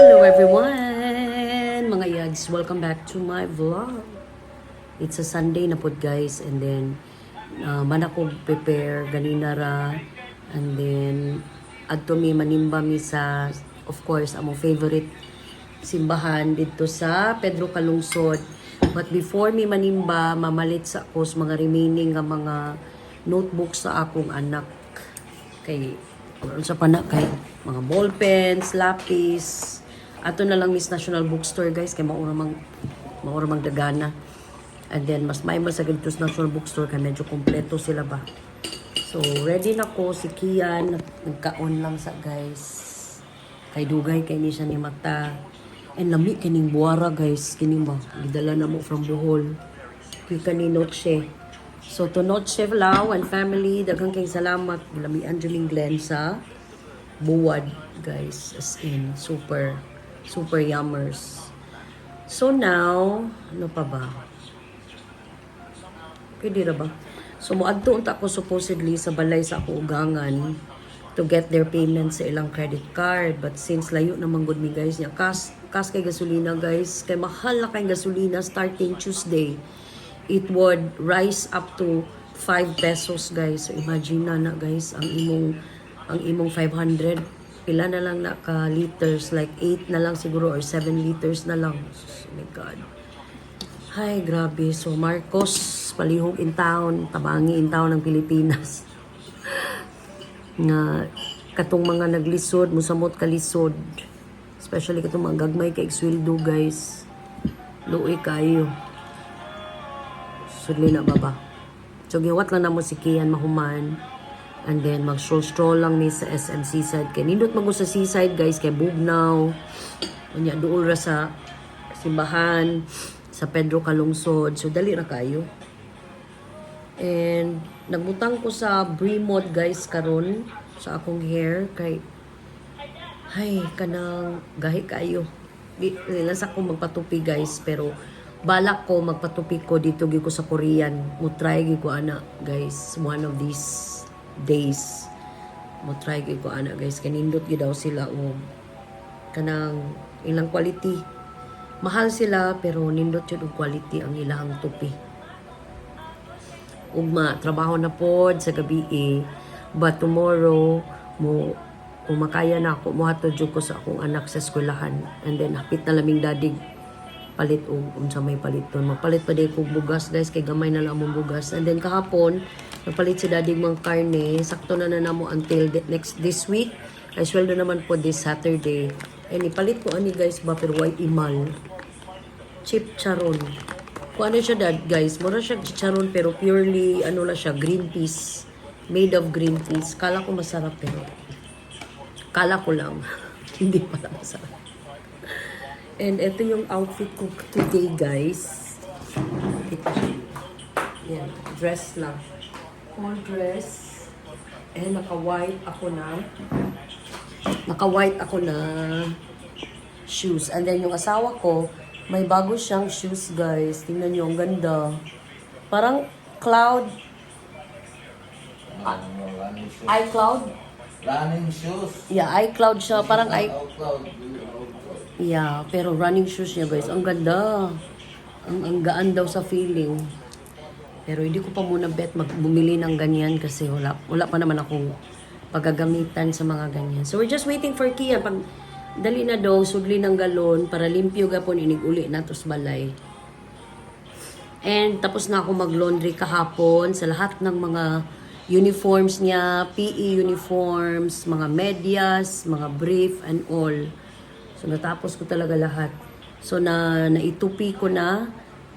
Hello everyone! Mga yags, welcome back to my vlog. It's a Sunday na pod guys and then uh, man ako prepare ganina ra and then adto mi manimba mi sa of course among favorite simbahan dito sa Pedro Calungsod. But before mi manimba, mamalit sa ako sa mga remaining nga mga notebooks sa akong anak kay sa pana kay mga ballpens, lapis. Ato na lang Miss National Bookstore guys kay maura mang maura mang dagana. And then mas may mas sa National Bookstore kay medyo kompleto sila ba. So ready na ko si Kian nagkaon lang sa guys. Kay dugay kay ni siya ni mata. And lami kining buwara guys kini ba gidala na mo from Bohol. Kay kani noche. So to Noche Lao and family, daghang kayong salamat. Lami Angeline Glenn sa buwad, guys. As in, super, super yummers. So now, ano pa ba? Pwede ra ba? So moadto unta ko supposedly sa balay sa ako to get their payment sa ilang credit card. But since layo naman good me guys niya, kas, kas kay gasolina guys, kay mahal na kay gasolina starting Tuesday it would rise up to 5 pesos guys. So imagine na na guys ang imong ang imong 500 pila na lang na ka liters like 8 na lang siguro or 7 liters na lang. Oh my god. Hay, grabe. So Marcos palihog in town, tabangi in town ng Pilipinas. nga katong mga naglisod, musamot kalisod. Especially katong mga gagmay kay sweldo guys. Luoy kayo sudli na baba. So, giwat lang na mo si Kian mahuman. And then, mag-stroll-stroll lang mi sa SM Seaside. Kaya nindot mag sa Seaside, guys, kay Bugnaw. Unya, doon ra sa simbahan, sa Pedro Calungsod. So, dali na kayo. And, nagbutang ko sa Bremod, guys, karon sa akong hair. Kay, ay, kanang gahi kayo. Di, nila sa akong magpatupi, guys. Pero, balak ko magpatupi ko dito gyud ko sa Korean mo try gyud ko ana guys one of these days. Mo try gyud ko ana guys kanindot gyud daw sila o kanang ilang quality. Mahal sila pero nindot yun og quality ang ilang tupi ugma trabaho na pod sa gabi eh. but tomorrow mo kung makaya na ako mo hatod jud ko sa akong anak sa eskwelahan. And then hapit na laming dadig palit og unsa may paliton mapalit pa day kog bugas guys kay gamay na lang mong bugas. And then kahapon napalit si daddy mga karne. Sakto na na namo until next this week. Ay sweldo naman po this Saturday. And ipalit ko ani guys ba pero white imal? Chip charon. Kung ano siya dad guys mura siya charon pero purely ano lang siya green peas. Made of green peas. Kala ko masarap pero kala ko lang hindi pala masarap And ito yung outfit ko today, guys. Ito. Yan, dress lang. Full dress. And naka-white ako na. Naka-white ako na shoes. And then yung asawa ko, may bago siyang shoes, guys. Tingnan nyo, ang ganda. Parang cloud, shoes. iCloud. Running shoes. Yeah, iCloud siya. Parang i Outcloud. Yeah, pero running shoes niya guys, ang ganda. Ang, ang gaan daw sa feeling. Pero hindi ko pa muna bet magbumili ng ganyan kasi wala, wala pa naman akong paggagamitan sa mga ganyan. So we're just waiting for Kia. Pag dali na daw, sudli ng galon para limpyo gapon inig-uli na tos balay. And tapos na ako mag-laundry kahapon sa lahat ng mga uniforms niya, PE uniforms, mga medyas, mga brief and all. So natapos ko talaga lahat. So na naitupi ko na,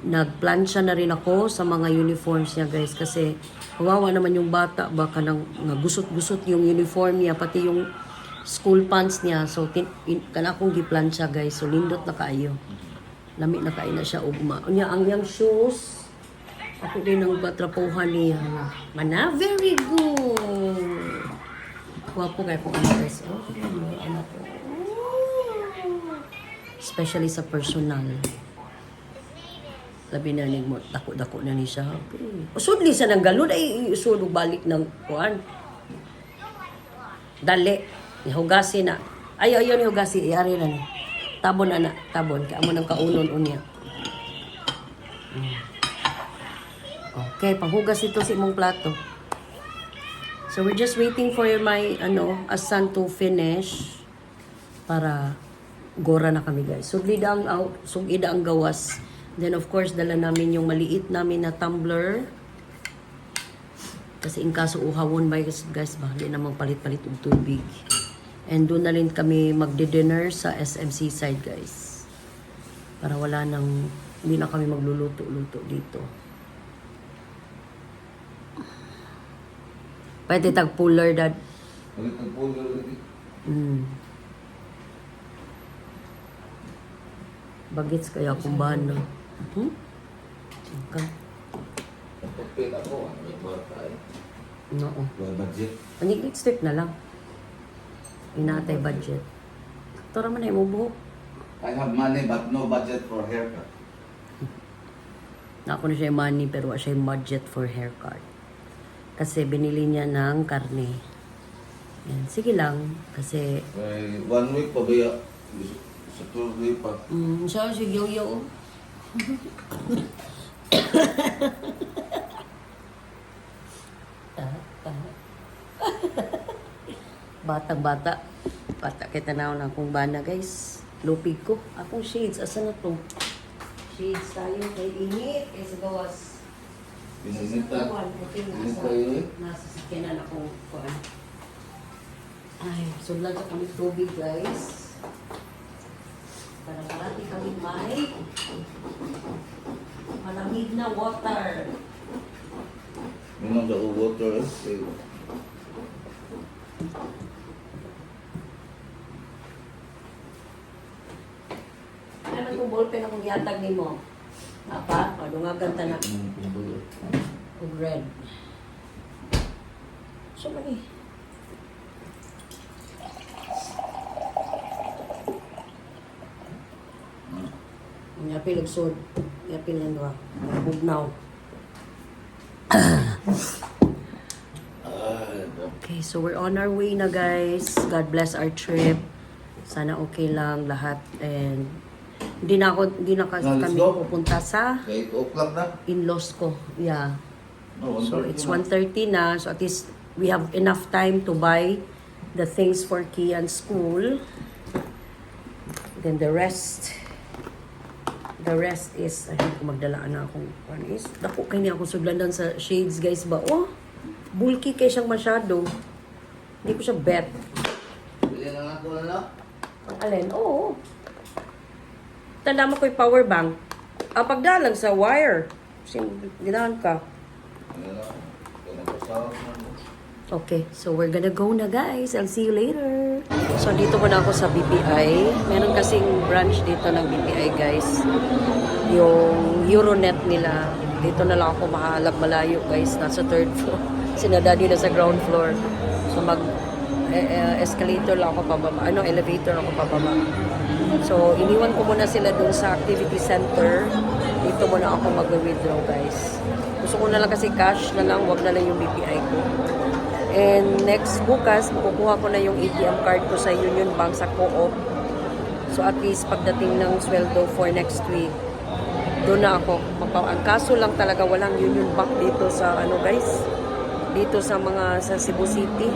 nagplansya na rin ako sa mga uniforms niya guys kasi kawawa naman yung bata baka nang gusot-gusot yung uniform niya pati yung school pants niya. So tin, in, kana akong giplansya guys. So lindot na kayo. Lami na kayo na siya ugma. Unya ang yang shoes ako din ang batrapuhan niya. Mana, very good. Wapo kayo po ang guys. Oh, ano po. Especially sa personal. Labi na ni mo, dako-dako na ni siya. Usod li sa nang galod ay usod balik ng kuan. Dali. Ihugasi na. Ayaw, ayaw ni hugasi. Iari na ni. Tabon ana, tabon kay amo nang kaunon unya. Okay, panghugas ito sa imong plato. So we're just waiting for my ano, asan to finish para gora na kami guys. Suglida ang out, sugida ang gawas. Then of course dala namin yung maliit namin na tumbler. Kasi in kaso uhawon ba guys, guys ba, di namang palit-palit og tubig. And doon na rin kami magdi-dinner sa SMC side guys. Para wala nang, hindi na kami magluluto-luto dito. Pwede tag puller dad. Pulo lagi. Mm. Bagets kaya kung ba na. Hmm? Okay. Kapapil ako, ano may bata eh. Oo. Wala budget. Ani lipstick na lang. Inatay budget. Tora man ay mo buhok. I have money but no budget for haircut. Na ako na siya yung money pero wala siya yung budget for haircut. Kasi binili niya ng karne. Yan. Sige lang. Kasi, May one week pa ba? Sa Tuesday pa. mm, siya, sige, yo, yo. Batang bata. Kita na na akong bana guys. Lupig ko. Akong shades. Asa na to? Shades tayo kay init. Kay sa gawas. Sa okay, nasa, Pinita yun. nasa sakyanan akong kuan. Ay, sulat sa kami tubig guys. Para parati kami may malamig na water. Minum sa water eh. Ano kung ballpen akong yatag ni mo? Apa? Padungagan ta na. mm, red. So mani. Ang yapil og sod. Yapil lang ba? Bugnaw. Ay, Okay, so we're on our way na guys. God bless our trip. Sana okay lang lahat and hindi na ako hindi na kasi kami go. pupunta sa Kaya 8 o'clock na. in-laws ko. Yeah. No, So 1:30 it's na. 1.30 na. So at least we have enough time to buy the things for Kian school. Then the rest, the rest is, ay, ko magdalaan na akong, ano is, dako kay niya akong suglandan sa shades guys ba? Oh, bulky kay siyang masyado. Hindi ko siya bet. Bili na nga ko na lang. Ang alin? Oo. Tanda mo ko yung power bank. Ang pagdalang sa wire. Sim, ginahan ka. Ayan na. Kaya nagpasawa na mo. Okay, so we're gonna go na guys. I'll see you later. So dito muna ako sa BPI. Meron kasing branch dito ng BPI guys. Yung Euronet nila. Dito na lang ako mahalag malayo guys. Nasa third floor. Sina daddy na sa ground floor. So mag eh, eh, escalator lang ako pababa. Ano, elevator ako pababa. So iniwan ko muna sila dun sa activity center. Dito muna ako mag-withdraw guys. Gusto ko na lang kasi cash na lang, wag na lang yung BPI ko. And next bukas, makukuha ko na yung ATM card ko sa Union Bank sa Co-op. So at least pagdating ng sweldo for next week, doon na ako. Ang kaso lang talaga walang Union Bank dito sa ano guys, dito sa mga sa Cebu City.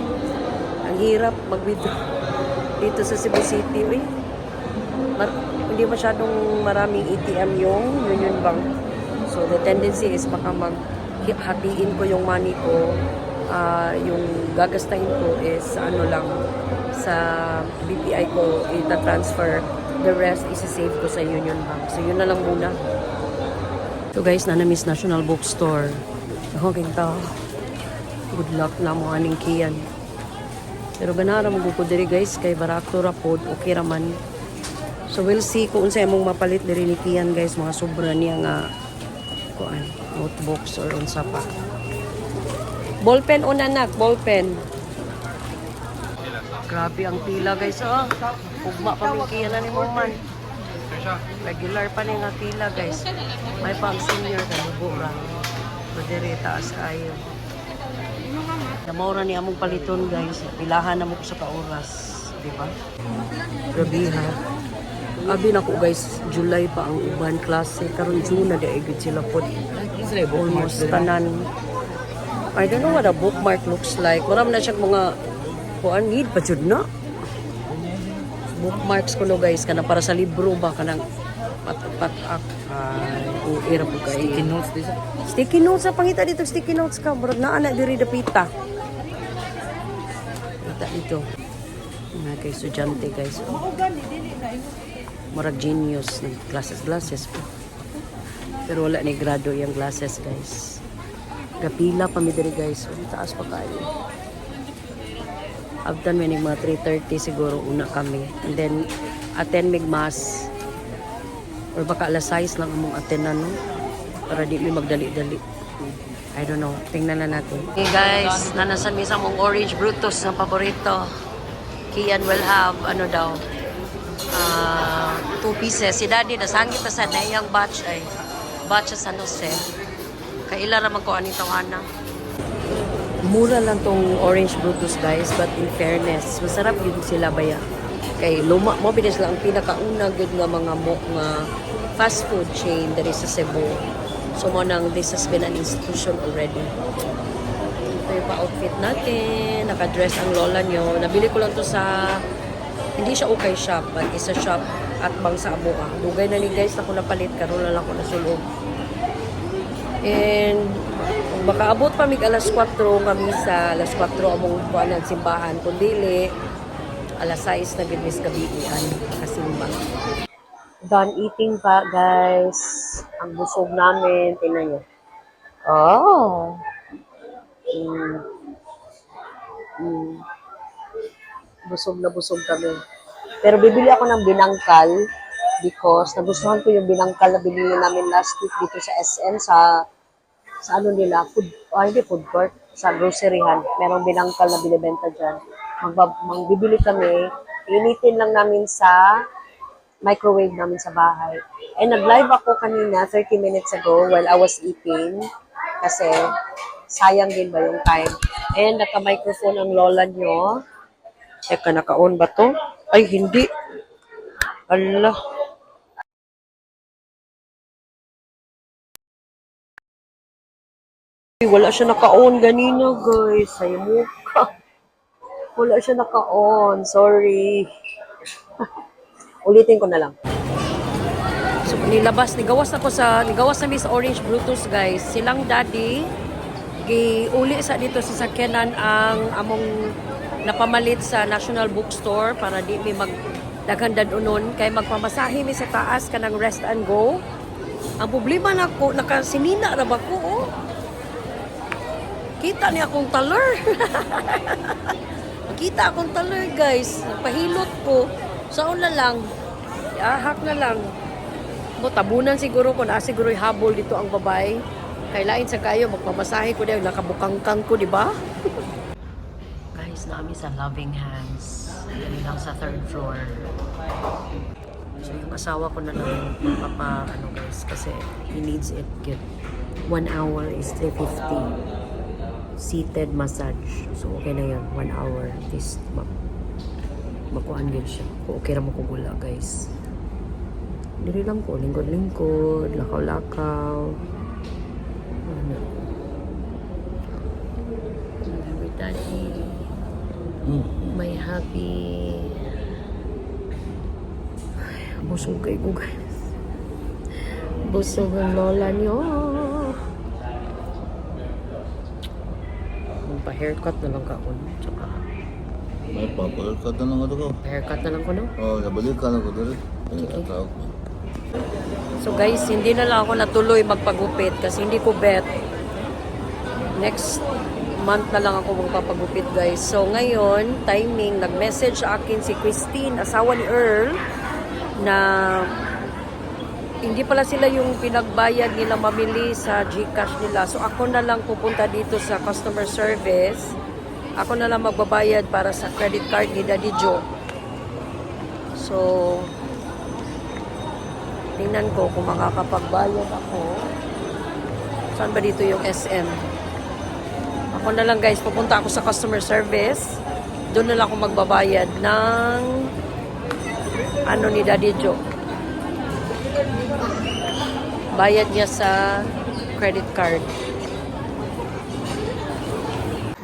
Ang hirap mag-withdraw dito sa Cebu City. Uy, mar- hindi masyadong maraming ATM yung Union Bank. So the tendency is baka mag hatiin ko yung money ko ah, yung gagastahin ko is ano lang sa BPI ko ita-transfer. The rest is-save ko sa Union Bank. So yun na lang muna. So guys na Miss National Bookstore. Ako kinta. Good luck na mo aning kiyan pero ganara mo ko diri guys kay barakto ra pod okay raman so we'll see kung unsa imong mapalit diri ni kiyan guys. Mga sobra niya nga kuan notebooks or unsa pa Ballpen o nanak, ballpen. Grabe ang pila guys, oh. Ugma pa mikiyan na ni mo man. Regular pa ni nga pila guys. May pang senior na lubo ra. So diri taas kayo. Namora ni among paliton guys. Pilahan na mo ko sa kauras, di ba? Grabe ha. Abi na ko guys, July pa ang uban klase. Karon June na daigid sila po. Almost tanan. I don't know what a bookmark looks like. Wala na siya mga kuan need pa jud na. Bookmarks ko no guys kana para sa libro ba kanang pat pat up. Ay, uira po kay. Sticky notes dito. Sticky notes sa pangita dito sticky notes ka bro na ana diri dapita. Kita dito. Mga kay estudyante guys. Murag genius ng glasses glasses po. Pero wala ni grado yung glasses guys. Kapila pa mi guys. Ang taas pa kayo. Abdan may mga 3.30 siguro una kami. And then attend mig mass. Or baka alas 6 lang among attenan no? Para di mi magdali-dali. I don't know. Tingnan na natin. Hey guys, nanasan mi sa mong orange Brutus na paborito. Kian will have, ano daw, ah, two pieces. Si daddy, nasangit na sa nayang batch ay. Batch sa San Jose. Kaila raman ko anito ana. Mura lang tong orange Brutus guys, but in fairness, masarap yun sila baya. Kay luma mo lang ang pinakauna good nga mga mo nga fast food chain diri sa Cebu. So mo nang this has been an institution already. Ito yung pa-outfit natin. Naka-dress ang lola nyo. Nabili ko lang to sa hindi siya okay shop, but isa shop at bang sa Abuka. Dugay na ni guys na ko napalit. Karoon na lang ko nasulog. And kung baka abot pa mig alas 4 kami sa alas 4 among buwan ng simbahan. Kung dili, alas 6 na gidmis kabiian kasimba. Done eating pa, guys. Ang busog namin. Tingnan nyo. Oh. Mm. Mm. Busog na busog kami. Pero bibili ako ng binangkal because nagustuhan ko yung binangkal na binili namin last week dito sa SM sa sa ano nila, food, ah, hindi food court, sa groceryhan. Merong binangkal na binibenta dyan. Magbab, magbibili kami, initin lang namin sa microwave namin sa bahay. And nag-live ako kanina, 30 minutes ago, while I was eating. Kasi, sayang din ba yung time. And naka-microphone ang lola nyo. Teka, naka-on ba to? Ay, hindi. Allah. Ay, Wala siya naka-on ganina, guys. Sa mukha. Wala siya naka-on. Sorry. Ulitin ko na lang. So, nilabas, nigawas ako sa, nigawas na mi sa Orange Brutus, guys. Silang daddy, giuli sa dito sa sakyanan ang among napamalit sa National Bookstore para di mi mag daghan unon kay magpamasahe mi sa taas kanang rest and go. Ang problema na ko, nakasinina ra ba ko, oh. Kita niya akong taler. Kita akong taler, guys. Pahilot ko. Saan na lang. Ahak na lang. Mo tabunan siguro ko na siguro habol dito ang babae. Kailain sa kayo magpamasahe ko dahil nakabukangkang ko, di ba? guys, naami sa Loving Hands. Dali lang sa third floor. So yung asawa ko na lang papa ano guys kasi he needs it good. One hour is 350 seated massage. So, okay na yan. One hour. At least, mag makuhaan din siya. Okay naman kung wala, guys. Dili lang ko. Lingkod-lingkod. Lakaw-lakaw. Ano. Happy daddy. May happy. Ay, busog kayo guys. Busog ang lola niyo. Magpa-haircut na lang ka ako. Tsaka, Magpapalit na lang ako ko. haircut na lang ko, no? Oh, nabalik ka na ko dali. So guys, hindi na lang ako natuloy magpagupit kasi hindi ko bet. Next month na lang ako magpapagupit guys. So ngayon, timing, nag-message sa akin si Christine, asawa ni Earl, na hindi pala sila yung pinagbayad nila mamili sa GCash nila. So ako na lang pupunta dito sa customer service. Ako na lang magbabayad para sa credit card ni Daddy Joe. So, tingnan ko kung makakapagbayad ako. Saan ba dito yung SM? Ako na lang guys, pupunta ako sa customer service. Doon na lang ako magbabayad ng ano ni Daddy Joe. Bayad niya sa credit card.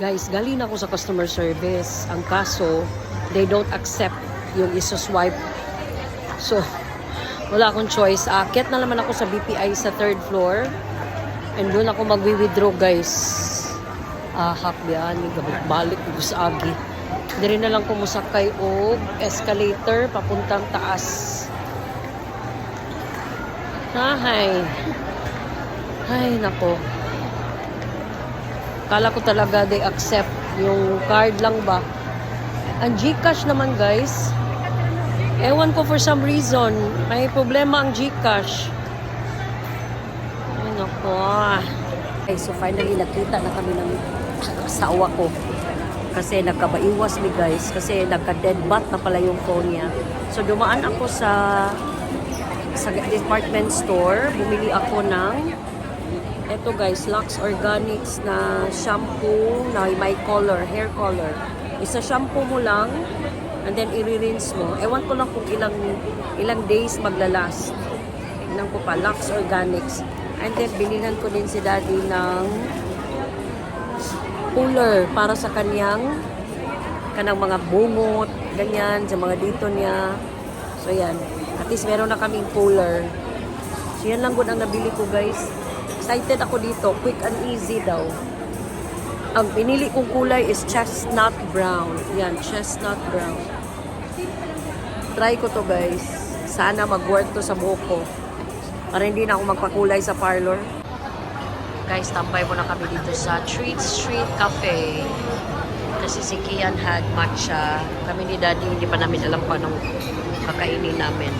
Guys, galing ako sa customer service. Ang kaso, they don't accept yung iso-swipe. So, wala akong choice. Aakyat na naman ako sa BPI sa third floor. And doon ako magwi-withdraw, guys. Ah, hakbian, balik ko sa agi. Diri na lang ko musakay og escalator papuntang taas. Ahay. Ay, nako. Kala ko talaga they accept yung card lang ba. Ang Gcash naman guys, ewan ko for some reason, may problema ang Gcash. Ay, nako. Okay, so finally nakita na kami ng asawa ko. Kasi nagkabaiwas mi guys. Kasi nagka-dead bat na pala yung phone niya. So dumaan ako sa sa department store. Bumili ako ng eto guys, Lux Organics na shampoo na may color, hair color. Isa shampoo mo lang and then i-rinse mo. Ewan ko lang kung ilang ilang days maglalast. Tingnan ko pa, Lux Organics. And then bilihan ko din si daddy ng cooler para sa kanyang kanang mga bungot, ganyan, sa mga dito niya. So yan, at least meron na kaming cooler. So yan lang good ang nabili ko guys. Excited ako dito, quick and easy daw. Ang pinili kong kulay is chestnut brown. Yan, chestnut brown. Try ko to guys. Sana mag-work to sa buhok ko. Para hindi na ako magpakulay sa parlor. Guys, tambay muna kami dito sa Treat Street Cafe. Kasi si Kian had matcha. Kami ni Daddy, hindi pa namin alam kung anong kakainin namin.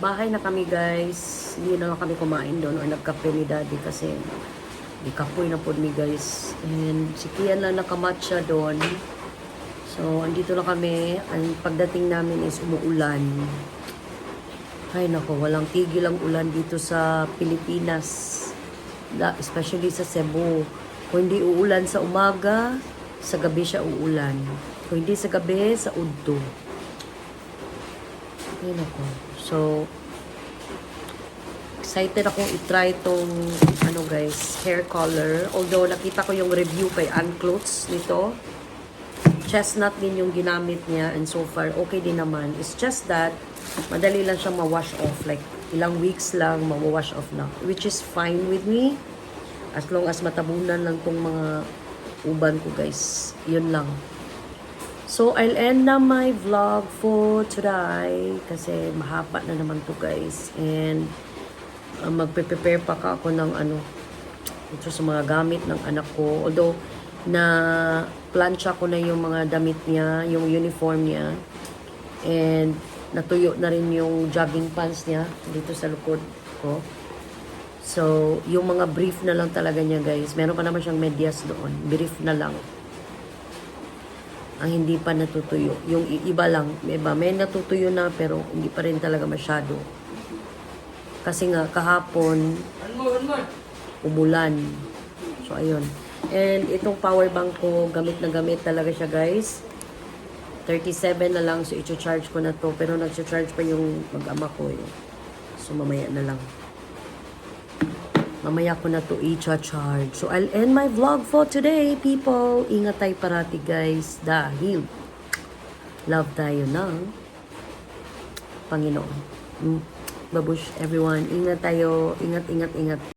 Bahay na kami guys. Hindi na lang kami kumain doon or nagkape ni Daddy kasi ikapoy na po mi guys. And si Kian lang nakamatcha doon. So, andito na kami. Ang pagdating namin is umuulan. Ay nako, walang tigil ang ulan dito sa Pilipinas. Especially sa Cebu. Kung hindi uulan sa umaga, sa gabi siya uulan. Kung hindi sa gabi, sa udto. Ay nako. So, excited akong itry itong ano guys, hair color. Although nakita ko yung review kay Ann Clothes nito. Chestnut din yung ginamit niya and so far okay din naman. It's just that madali lang siyang ma-wash off. Like ilang weeks lang ma-wash off na. Which is fine with me. As long as matabunan lang tong mga uban ko guys. Yun lang. So, I'll end na my vlog for today kasi mahaba na naman to guys. And uh, magpe-prepare pa ka ako ng ano ito sa mga gamit ng anak ko. Although, na plancha ko na yung mga damit niya, yung uniform niya. And natuyo na rin yung jogging pants niya dito sa likod ko. So, yung mga brief na lang talaga niya guys. Meron pa naman siyang medyas doon. Brief na lang ang hindi pa natutuyo. Yung iba lang, iba, may natutuyo na pero hindi pa rin talaga masyado. Kasi nga, kahapon, umulan. So, ayun. And itong power bank ko, gamit na gamit talaga siya, guys. 37 na lang, so i-charge ko na to. Pero nag-charge pa yung mag-ama ko, eh. So, mamaya na lang. Mamaya ko na to i-charge. So, I'll end my vlog for today, people. Ingat tayo parati, guys. Dahil love tayo ng Panginoon. Mm. Babush, everyone. Ingat tayo. Ingat, ingat, ingat.